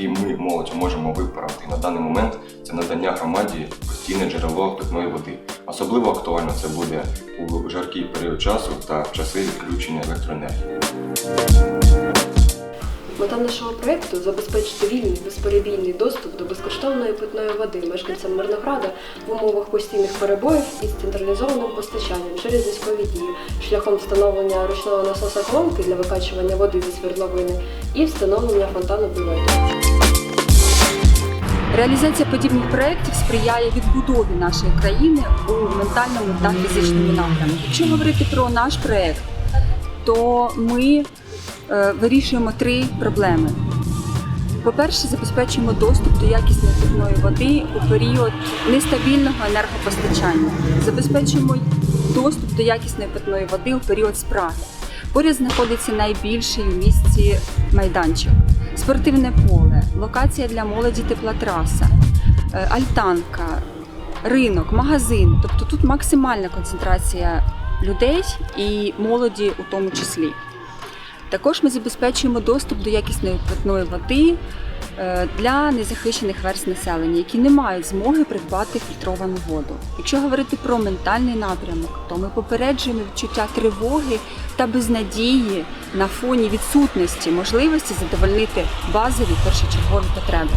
які ми молодь можемо виправити на даний момент, це надання громаді постійне джерело питної води. Особливо актуально це буде у жаркий період часу та в часи відключення електроенергії. Мета нашого проєкту забезпечити вільний безперебійний доступ до безкоштовної питної води мешканцям Мирнограда в умовах постійних перебоїв із централізованим постачанням через військові дії, шляхом встановлення ручного насоса колонки для викачування води зі свердловини і встановлення фонтану бюлету. Реалізація подібних проєктів сприяє відбудові нашої країни у ментальному та фізичному напрямку. Якщо говорити про наш проєкт, то ми е, вирішуємо три проблеми. По-перше, забезпечуємо доступ до якісної питної води у період нестабільного енергопостачання. Забезпечуємо доступ до якісної питної води у період спраги. Поряд знаходиться найбільший у місті майданчик, спортивне поле, локація для молоді теплотраса, е, альтанка, ринок, магазин. Тобто тут максимальна концентрація людей і молоді у тому числі. Також ми забезпечуємо доступ до якісної питної води для незахищених верст населення, які не мають змоги придбати фільтровану воду. Якщо говорити про ментальний напрямок, то ми попереджуємо відчуття тривоги та безнадії на фоні відсутності можливості задовольнити базові першочергові потреби.